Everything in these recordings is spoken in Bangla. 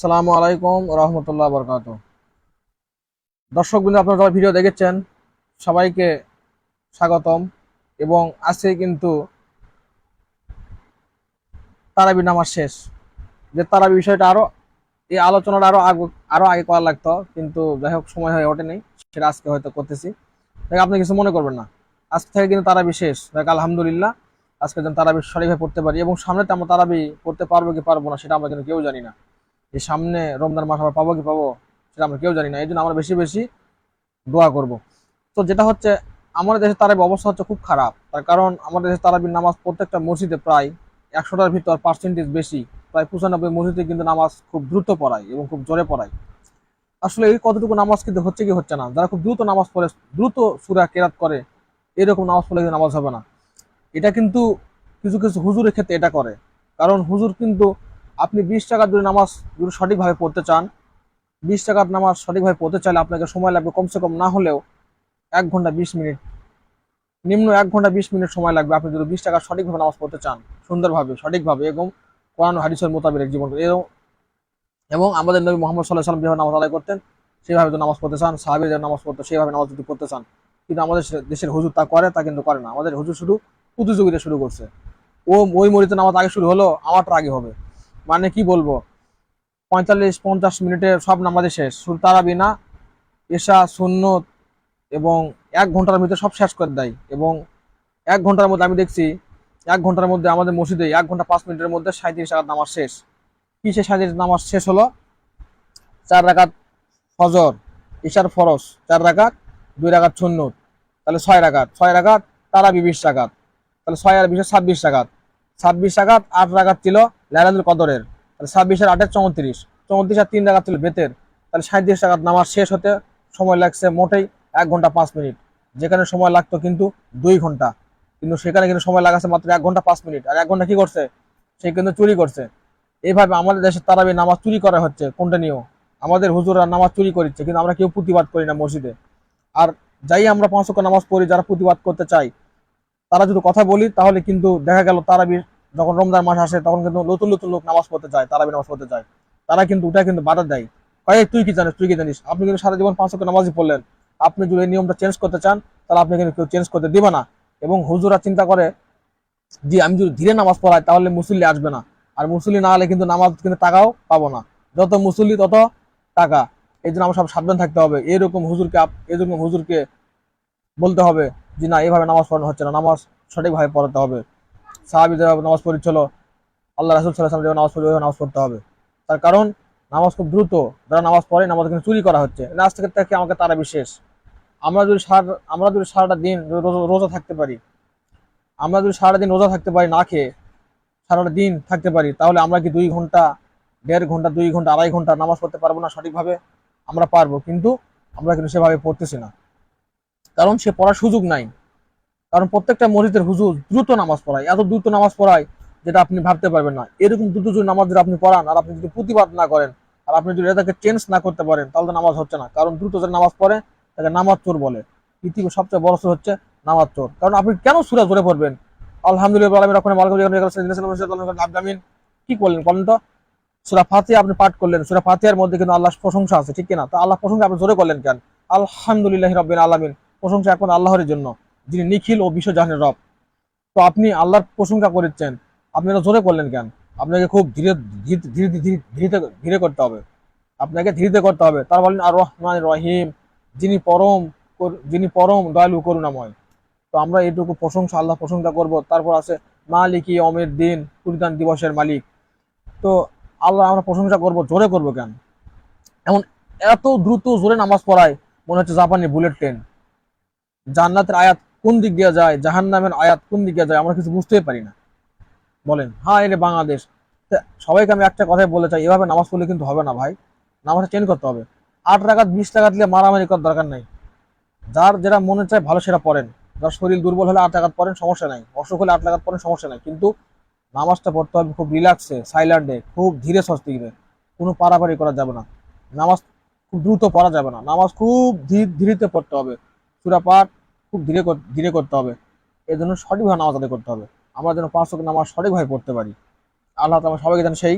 আসসালামু আলাইকুম রহমতুল্লাহ বরকাত দর্শক বিন্দু, আপনারা যারা ভিডিও দেখেছেন, সবাইকে স্বাগতম। এবং আজকে কিন্তু তারাবি নামাজ শেষ। যে তারাবি বিষয়টা আরও, এই আলোচনাটা আরও আগে আরও আগে করা লাগতো, কিন্তু যাই হোক, সময় হয়ে ওঠেনি, সেটা আজকে হয়তো করতেছি। দেখ, আপনি কিছু মনে করবেন না। আজকে থেকে কিন্তু তারাবি শেষ। দেখ, আলহামদুলিল্লাহ, আজকে যেন তারাবি সঠিকভাবে পড়তে পারি। এবং সামনে তো আমরা তারাবি পড়তে পারব কি পারব না, সেটা আমরা কিন্তু কেউ জানি না। যে সামনে রমজান মাস আবার পাবো কি পাবো সেটা আমরা কেউ জানি না। এই জন্য আমরা বেশি বেশি দোয়া করব। তো যেটা হচ্ছে, আমাদের দেশে তারাবি অবস্থা হচ্ছে খুব খারাপ। তার কারণ আমাদের দেশে তারাবির নামাজ প্রত্যেকটা মসজিদে প্রায় একশোটার ভিতর পার্সেন্টেজ বেশি। প্রায় পঁচানব্বই মসজিদে কিন্তু নামাজ খুব দ্রুত পড়ায় এবং খুব জোরে পড়ায়। আসলে এই কতটুকু নামাজ কিন্তু হচ্ছে কি হচ্ছে না। যারা খুব দ্রুত নামাজ পড়ে, দ্রুত সুরা কেরাত করে, এরকম নামাজ পড়লে কিন্তু নামাজ হবে না। এটা কিন্তু কিছু কিছু হুজুরের ক্ষেত্রে এটা করে। কারণ হুজুর কিন্তু আপনি বিশ টাকার যদি নামাজ যদি সঠিকভাবে পড়তে চান, বিশ টাকার নামাজ সঠিকভাবে পড়তে চাইলে আপনাকে সময় লাগবে কমসে কম না হলেও এক ঘণ্টা বিশ মিনিট। নিম্ন এক ঘণ্টা বিশ মিনিট সময় লাগবে আপনি যদি বিশ টাকা সঠিকভাবে নামাজ পড়তে চান, সুন্দরভাবে, সঠিকভাবে এবং কোরআন ও হাদিসের মোতাবেক জীবন এবং এবং আমাদের নবী মোহাম্মদ সাল্লাহ সাল্লাম যেভাবে নামাজ আদায় করতেন, সেভাবে যদি নামাজ পড়তে চান সাহাবি যে নামাজ পড়তো, সেভাবে নামাজ যদি পড়তে চান, কিন্তু আমাদের দেশের হুজুর তা করে, তা কিন্তু করে না। আমাদের হুজুর শুধু প্রতিযোগিতা শুরু করছে। ও ওই মরিতে নামাজ আগে শুরু হলো, আমারটা আগে হবে। মানে কি বলব? পঁয়তাল্লিশ, পঞ্চাশ মিনিটে সব নামাজে শেষ। শুধু তারাবি না এশা, সুন্নত এবং এক ঘণ্টার ভিতরে সব শেষ করে দেয়। এবং এক ঘণ্টার মধ্যে আমি দেখছি, এক ঘণ্টার মধ্যে আমাদের মসজিদে এক ঘণ্টা পাঁচ মিনিটের মধ্যে সাঁত্রিশ টাকার নামাজ শেষ। কি সে সাঁত্রিশ নামাজ শেষ হলো? চার রাকাত ফজর, ইশার ফরস চার রাকাত, দুই রাকাত সুন্নত। তাহলে ছয় রাকাত। ছয় রাকাত তারাবি বিশ রাকাত। তাহলে ছয় আর বিশে ছাব্বিশ রাকাত। ছাব্বিশ রাকাত আট রাকাত ছিল লাইলাতুল কদরের, তাহলে ছাব্বিশের আটের চৌত্রিশ চৌত্রিশ আর তিন রাকাত ছিল বেতের, তাহলে সাঁত্রিশ রাকাত নামাজ শেষ হতে সময় লাগছে মোটেই এক ঘণ্টা পাঁচ মিনিট। যেখানে সময় লাগতো কিন্তু দুই ঘণ্টা। কিন্তু সেখানে কিন্তু সময় লাগাচ্ছে মাত্র এক ঘণ্টা পাঁচ মিনিট। আর এক ঘণ্টা কি করছে? সে কিন্তু চুরি করছে। এইভাবে আমাদের দেশে তারাবি নামাজ চুরি করা হচ্ছে, কোনটা কন্টিনিউ আমাদের হুজুররা নামাজ চুরি করছে কিন্তু আমরা কেউ প্রতিবাদ করি না মসজিদে। আর যাই আমরা পাঁচ ওয়াক্ত নামাজ পড়ি, যারা প্রতিবাদ করতে চাই তারা যদি কথা বলি, তাহলে কিন্তু দেখা গেল তারাবি যখন রমজান মাস আসে, তখন কিন্তু নতুন নতুন লোক নামাজ পড়তে চায় তারাবি নামাজ পড়তে চায় তারা কিন্তু ওটা কিন্তু বাধা দেয়। কয়ে তুই কি জানিস, তুই কি জানিস? আপনি কিন্তু সারা জীবন পাঁচ নামাজই পড়লেন। আপনি যদি নিয়মটা চেঞ্জ করতে চান, তাহলে আপনি কিন্তু কেউ চেঞ্জ করতে দিবে না। এবং হুজুরা চিন্তা করে যে, আমি যদি ধীরে নামাজ পড়াই, তাহলে মুসল্লি আসবে না। আর মুসল্লি না হলে কিন্তু নামাজ কিন্তু টাকাও পাবো না। যত মুসল্লি, তত টাকা। এই জন্য আমার সব সাবধান থাকতে হবে। এরকম হুজুরকে এরকম হুজুরকে বলতে হবে যে, না এইভাবে নামাজ পড়ানো হচ্ছে না। নামাজ সঠিকভাবে পড়াতে হবে। সাহাবি যেভাবে নামাজ পড়েছিল আল্লাহ রাসুল সাল্লাহ যেভাবে নামাজ পড়ে নামাজ পড়তে হবে। তার কারণ, নামাজ খুব দ্রুত, যারা নামাজ পড়ে, নামাজ কিন্তু চুরি করা হচ্ছে। নাচ থেকে থেকে আমাকে তারা বিশেষ। আমরা যদি সারা, আমরা যদি সারাটা দিন রোজা থাকতে পারি, আমরা যদি সারাটা দিন রোজা থাকতে পারি, না খেয়ে সারাটা দিন থাকতে পারি, তাহলে আমরা কি দুই ঘণ্টা, দেড় ঘণ্টা, দুই ঘণ্টা, আড়াই ঘণ্টা নামাজ পড়তে পারব না সঠিকভাবে? আমরা পারব, কিন্তু আমরা কিন্তু সেভাবে পড়তেছি না। কারণ সে পড়ার সুযোগ নাই। কারণ প্রত্যেকটা মসজিদের হুজুর দ্রুত নামাজ পড়ায়, এত দ্রুত নামাজ পড়ায় যেটা আপনি ভাবতে পারবেন না। এরকম দ্রুত যদি নামাজ যদি আপনি পড়ান, আর আপনি যদি প্রতিবাদ না করেন, আর আপনি যদি এটাকে চেঞ্জ না করতে পারেন, তাহলে তো নামাজ হচ্ছে না। কারণ দ্রুত যে নামাজ পড়ে, তাকে নামাজ চোর বলে। পৃথিবীর সবচেয়ে বড় চোর হচ্ছে নামাজ চোর। কারণ আপনি কেন সুরা জোরে পড়বেন? আলহামদুলিল্লাহ কি করলেন বলেন তো? সুরা ফাতিহা আপনি পাঠ করলেন। সুরা ফাতিহার মধ্যে কিন্তু আল্লাহর প্রশংসা আছে, ঠিক কিনা তো আল্লাহ প্রশংসা আপনি জোরে করলেন কেন? আলহামদুলিল্লাহ রব্বিন আলামিন। প্রশংসা এখন আল্লাহর জন্য। যিনি নিখিল ও বিশ্ব বিশ্বজাহানের রব। তো আপনি আল্লাহর প্রশংসা করেছেন। আপনি এটা জোরে করলেন কেন? আপনাকে খুব ধীরে ধীরে ধীরে, ধীরে- ধীরে ধীরে করতে হবে। আপনাকে ধীরে করতে হবে। তার বলেন আর রহমান রহিম, যিনি পরম যিনি পরম দয়ালু করুণাময়। তো আমরা এইটুকু প্রশংসা, আল্লাহ প্রশংসা করব। তারপর আছে, মালিকি অমের দিন কুরিদান দিবসের মালিক। তো আল্লাহ আমরা প্রশংসা করব, জোরে করব কেন? এমন এত দ্রুত জোরে নামাজ পড়ায়, মনে হচ্ছে জাপানি বুলেট ট্রেন। জান্নাতের আয়াত কোন দিক দিয়ে যায়, জাহান্নামের আয়াত কোন দিক দিয়ে যায়, আমরা কিছু বুঝতেই পারি না। বলেন হ্যাঁ এটা বাংলাদেশ। সবাইকে আমি একটা কথাই বলে চাই, এভাবে নামাজ পড়লে কিন্তু হবে না ভাই। নামাজটা চেঞ্জ করতে হবে। আট টাকা বিশ টাকা দিলে মারামারি করার দরকার নাই। যার যেটা মনে চায় ভালো সেটা পড়েন। যার শরীর দুর্বল হলে আট টাকাত পড়েন, সমস্যা নাই। অসুখ হলে আট টাকাত পড়েন, সমস্যা নাই। কিন্তু নামাজটা পড়তে হবে খুব রিল্যাক্সে, সাইলেন্টে, খুব ধীরে সস্তিতে কোনো পারাপারি করা যাবে না। নামাজ খুব দ্রুত পড়া যাবে না। নামাজ খুব ধীর ধীরেতে পড়তে হবে। সুরা পাঠ খুব ধীরে ধীরে করতে হবে। এর জন্য সঠিকভাবে নামাজ আদায় করতে হবে। আমরা যেন পাঁচ ওয়াক্ত নামাজ সঠিকভাবে পড়তে পারি। আল্লাহ তালা সবাইকে যেন সেই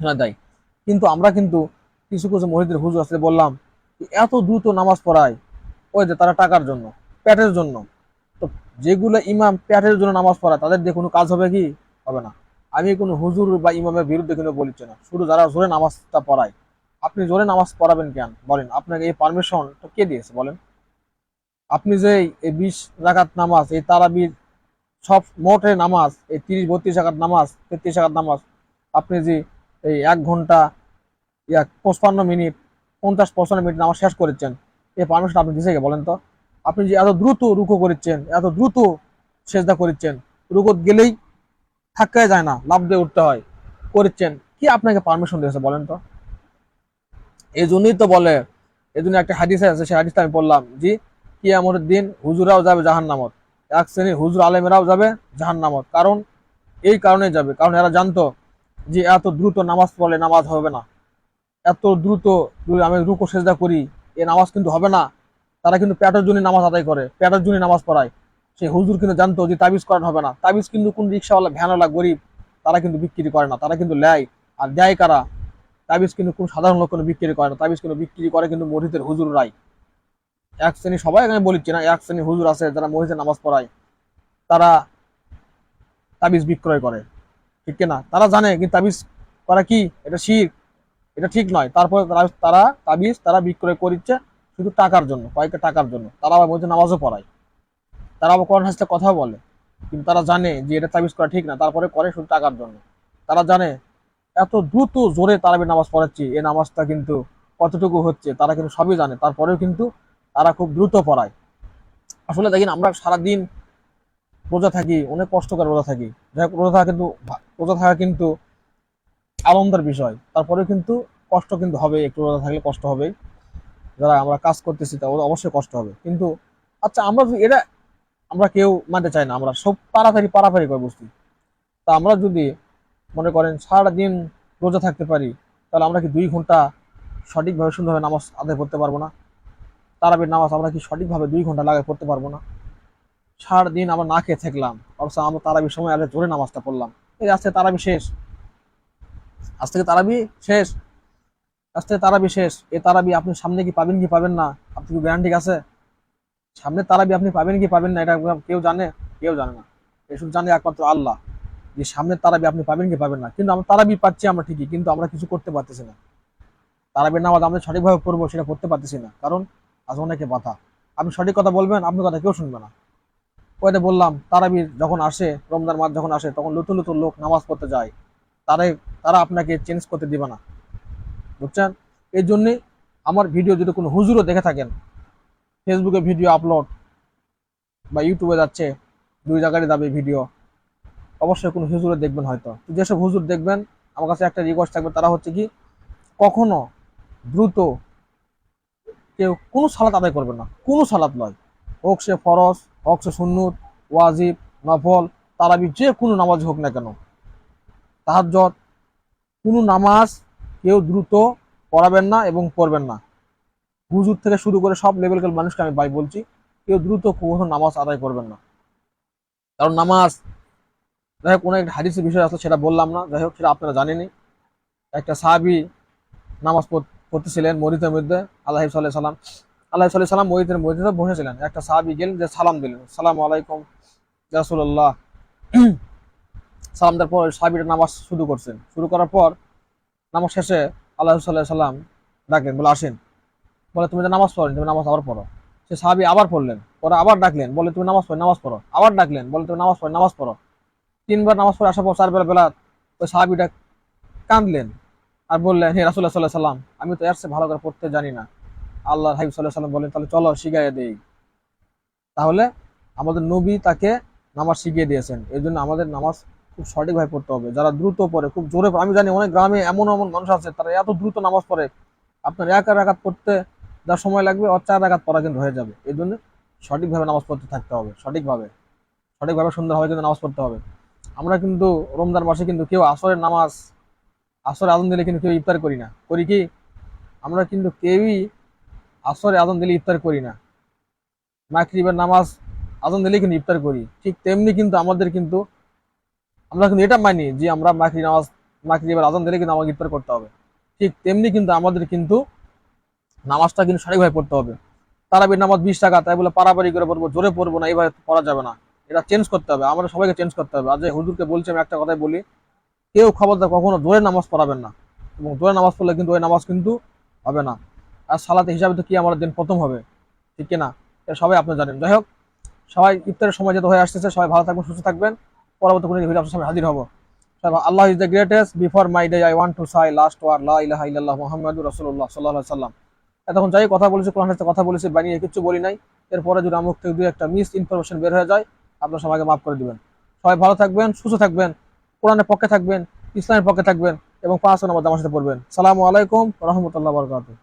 না দেয়। কিন্তু আমরা কিন্তু কিছু কিছু মহিলাদের হুজুর আসলে বললাম এত দ্রুত নামাজ পড়ায়। ওই যে তারা টাকার জন্য পেটের জন্য। তো যেগুলো ইমাম পেটের জন্য নামাজ পড়ায়, তাদের দিয়ে কোনো কাজ হবে কি? হবে না। আমি কোনো হুজুর বা ইমামের বিরুদ্ধে কিন্তু বলছি না। শুধু যারা জোরে নামাজটা পড়ায়। আপনি জোরে নামাজ পড়াবেন কেন? বলেন, আপনাকে এই পারমিশন কে দিয়েছে? বলেন। আপনি যে এই বিশ রাকাত নামাজ, এই তারাবির সব মোটে নামাজ, এই তিরিশ, বত্রিশ রাকাত নামাজ, তেত্রিশ রাকাত নামাজ, আপনি যে এই এক ঘণ্টা ইয়া পঁচপান্ন মিনিট, পঞ্চাশ পঁচপান্ন মিনিট নামাজ শেষ করেছেন, এই পারমিশন আপনি দিছে বলেন তো? আপনি যে এত দ্রুত রুকো করেছেন, এত দ্রুত সেজদা করেছেন রুকো গেলেই থাকায় যায় না লাভ দিয়ে উঠতে হয়, করেছেন, কি আপনাকে পারমিশন দিয়েছে বলেন তো? এই জন্যই তো বলে, এই জন্য একটা হাদিস আছে, সেই হাদিসটা আমি বললাম জি কিয়ামতের দিন হুজুরাও যাবে জাহান নামত এক শ্রেণির হুজুর আলেমেরাও যাবে জাহান নামত কারণ এই কারণে যাবে। কারণ এরা জানতো যে এত দ্রুত নামাজ পড়লে নামাজ হবে না। এত দ্রুত আমি রুকো সেজদা করি, এ নামাজ কিন্তু হবে না। তারা কিন্তু পেটের জন্য নামাজ আদায় করে, পেটের জন্য নামাজ পড়ায়। সেই হুজুর কিন্তু জানতো যে তাবিজ করানো হবে না। তাবিজ কিন্তু কোন রিক্সাওয়ালা, ভ্যানওয়ালা, গরিব, তারা কিন্তু বিক্রি করে না। তারা কিন্তু লেয়। আর দেয় কারা? তাবিজ কিন্তু কোন সাধারণ লোক কোনো বিক্রি করে না। তাবিজ কিন্তু বিক্রি করে কিন্তু মসজিদের হুজুররাই। এক শ্রেণি সবাই এখানে বলিচ্ছি না এক শ্রেণি হুজুর আছে, যারা মসজিদে নামাজ পড়ায়, তারা তাবিজ বিক্রয় করে। ঠিক না তারা জানে কিন্তু তাবিজ করা কি? এটা শির। এটা ঠিক নয়। তারপরে তারা তারা তাবিজ তারা বিক্রয় করছে শুধু টাকার জন্য, কয়েকটা টাকার জন্য। তারা আবার মসজিদে নামাজও পড়ায়। তারা আবার কোরআন হাসতে কথা বলে। কিন্তু তারা জানে যে এটা তাবিজ করা ঠিক না, তারপরে করে শুধু টাকার জন্য। তারা জানে এত দ্রুত জোরে তারাবি নামাজ পড়াচ্ছি এই নামাজটা কিন্তু কতটুকু হচ্ছে, তারা কিন্তু সবই জানে। তারপরেও কিন্তু তারা খুব দ্রুত পড়ায়। আসলে দেখেন, আমরা সারাদিন রোজা থাকি, অনেক কষ্ট করে রোজা থাকি। যাই হোক, রোজা থাকা কিন্তু রোজা থাকা কিন্তু আনন্দের বিষয়। তারপরেও কিন্তু কষ্ট কিন্তু হবে, একটু রোজা থাকলে কষ্ট হবে। যারা আমরা কাজ করতেছি তা অবশ্যই কষ্ট হবে। কিন্তু আচ্ছা আমরা এটা আমরা কেউ মানতে চাই না, আমরা সব পাড়াতাড়ি পাড়াপাড়ি করে বুঝছি তা আমরা যদি মনে করেন সারা দিন রোজা থাকতে পারি, তাহলে আমরা কি দুই ঘণ্টা সঠিকভাবে সুন্দরভাবে নামাজ আদায় করতে পারব না? তারাবির নামাজ আমরা কি সঠিকভাবে দুই ঘণ্টা লাগায় পড়তে পারব না? সারা দিন আমরা না খেয়ে থাকলাম অবশ্য আমরা তারাবির সময় আগে জোরে নামাজটা পড়লাম। এই আজকে তারাবি শেষ। আজ থেকে তারাবি শেষ। আজ থেকে তারাবি শেষ। এ তারাবি আপনি সামনে কি পাবেন কি পাবেন না? আপনি কি গ্যারান্টি আছে? সামনে তারাবি আপনি পাবেন কি পাবেন না, এটা কেউ জানে? কেউ জানে না। এসব জানে একমাত্র আল্লাহ, যে সামনের তারাবি আপনি পাবেন কি পাবেন না। কিন্তু আমরা তারাবি পাচ্ছি আমরা ঠিকই, কিন্তু আমরা কিছু করতে পারতেছি না। তারাবির নামাজ আমরা সঠিকভাবে পড়ব সেটা করতে পারতেছি না। কারণ আজ অনেকে বাধা। আপনি সঠিক কথা বলবেন আপনার কথা কেউ শুনবে না। ওইটা বললাম তারাবির যখন আসে, রমজান মাস যখন আসে, তখন নতুন নতুন লোক নামাজ পড়তে যায়। তারাই, তারা আপনাকে চেঞ্জ করতে দিবে না। বুঝছেন? এই জন্যে আমার ভিডিও যদি কোনো হুজুরও দেখে থাকেন ফেসবুকে ভিডিও আপলোড বা ইউটিউবে যাচ্ছে, দুই জায়গায় যাবে ভিডিও অবশ্যই কোনো হুজুরে দেখবেন হয়তো। যেসব হুজুর দেখবেন, আমার কাছে একটা রিকোয়েস্ট থাকবে, তারা হচ্ছে কি, কখনো দ্রুত কেউ কোনো সালাত আদায় করবে না। কোনো সালাত নয়। হোক সে ফরজ, হোক সে সুন্নুত, ওয়াজিব, নফল, তারাবি যে কোনো নামাজ হোক না কেন। তাহাজ্জত কোনো নামাজ কেউ দ্রুত পড়াবেন না এবং পড়বেন না। হুজুর থেকে শুরু করে সব লেভেলকার মানুষকে আমি ভাই বলছি, কেউ দ্রুত কোনো নামাজ আদায় করবেন না। কারণ নামাজ, যাই হোক, কোনো একটা হাদিসের বিষয় আসলে সেটা বললাম না। যাই হোক, সেটা আপনারা জানেনই। একটা সাহাবি নামাজ পড়- পড়তেছিলেন মরিদের মধ্যে আল্লাহ সাল্লাহ সাল্লাম। আল্লাহ সাল্লাহ সাল্লাম মরিদের মধ্যে বসেছিলেন। একটা সাহাবি গেলেন যে, সালাম দিলেন। সালাম আলাইকুম রাসুল্লাহ সালাম দেওয়ার পর সাহাবিটা নামাজ শুরু করছেন। শুরু করার পর নামাজ শেষে আল্লাহ সাল্লাহ সাল্লাম ডাকলেন, বলে, আসেন। বলে, তুমি তো নামাজ পড়েন, তুমি নামাজ আবার পড়ো। সে সাহাবি আবার পড়লেন। পরে আবার ডাকলেন, বলে, তুমি নামাজ পড়ো নামাজ পড়ো। আবার ডাকলেন, বলে, তুমি নামাজ পড়ো নামাজ পড়ো। তিনবার নামাজ পড়ে আসার পর চার বেলা বেলা ওই সাহাবিটা কাঁদলেন। আর বললেন, হে রাসুল্লাহ সাল্লাহ সাল্লাম আমি তো এর চেয়ে ভালো করে পড়তে জানি না। আল্লাহ হাবিব সাল্লাহ সাল্লাম বলেন তাহলে চলো শিখাইয়া দেই। তাহলে আমাদের নবী তাকে নামাজ শিখিয়ে দিয়েছেন। এই জন্য আমাদের নামাজ খুব সঠিকভাবে পড়তে হবে। যারা দ্রুত পড়ে, খুব জোরে আমি জানি অনেক গ্রামে এমন এমন মানুষ আছে, তারা এত দ্রুত নামাজ পড়ে, আপনার এক রাখাত পড়তে যা সময় লাগবে, আর চার রাখাত পড়া কিন্তু হয়ে যাবে। এই জন্য সঠিকভাবে নামাজ পড়তে থাকতে হবে, সঠিকভাবে। সঠিকভাবে সুন্দরভাবে কিন্তু নামাজ পড়তে হবে। আমরা কিন্তু রমজান মাসে কিন্তু কেউ আসরের নামাজ আসরে আজান দিলে কিন্তু কেউ ইফতার করি না। করি কি? আমরা কিন্তু কেউই আসরে আজান দিলে ইফতার করি না। মাগরিবের নামাজ আজান দিলে কিন্তু ইফতার করি। ঠিক তেমনি কিন্তু আমাদের কিন্তু, আমরা কিন্তু এটা মানি যে আমরা মাগরিব নামাজ, মাগরিবের আজান দিলে কিন্তু আমাকে ইফতার করতে হবে। ঠিক তেমনি কিন্তু আমাদের কিন্তু নামাজটা কিন্তু সঠিকভাবে পড়তে হবে। তারাবির নামাজ বিশ টাকা, তাই বলে পারাপারি করে পড়ব, জোরে পড়ব না, এইভাবে পড়া যাবে না। এটা চেঞ্জ করতে হবে আমাদের সবাইকে চেঞ্জ করতে হবে। আজ এই হুজুরকে বলছি, আমি একটা কথাই বলি কেউ খবরদার কখনো জোরে নামাজ পড়াবেন না। এবং জোরে নামাজ পড়লে কিন্তু ওই নামাজ কিন্তু হবে না। আর সালাতে হিসাবে তো কি আমার দিন প্রথম হবে? ঠিক কিনা? এটা সবাই আপনি জানেন। যাই হোক, সবাই ইফতারের সময় যেতে হয়ে আসতেছে, সবাই ভালো থাকবেন, সুস্থ থাকবেন। পরবর্তী কোনো ভিডিও আপনার সামনে হাজির হব। Allah is the greatest before my day I want to say last word লা ইলাহা ইল্লাল্লাহ মুহাম্মাদুর রাসূলুল্লাহ সাল্লাল্লাহু আলাইহি সাল্লাম এতক্ষণ যাই কথা বলেছি কোরআন হাদিসে কথা বলেছি, বানিয়ে কিছু বলি নাই। এরপরে যদি আমার থেকে দুই একটা মিস ইনফরমেশন বের হয়ে যায়, আপনার সবাইকে মাফ করে দিবেন। সবাই ভালো থাকবেন, সুস্থ থাকবেন। কোরআনের পক্ষে থাকবেন, ইসলামের পক্ষে থাকবেন এবং পাঁচ নম্বর আমার সাথে পড়বেন। সালামু আলাইকুম রহমতুল্লাহ বরকাতুহ।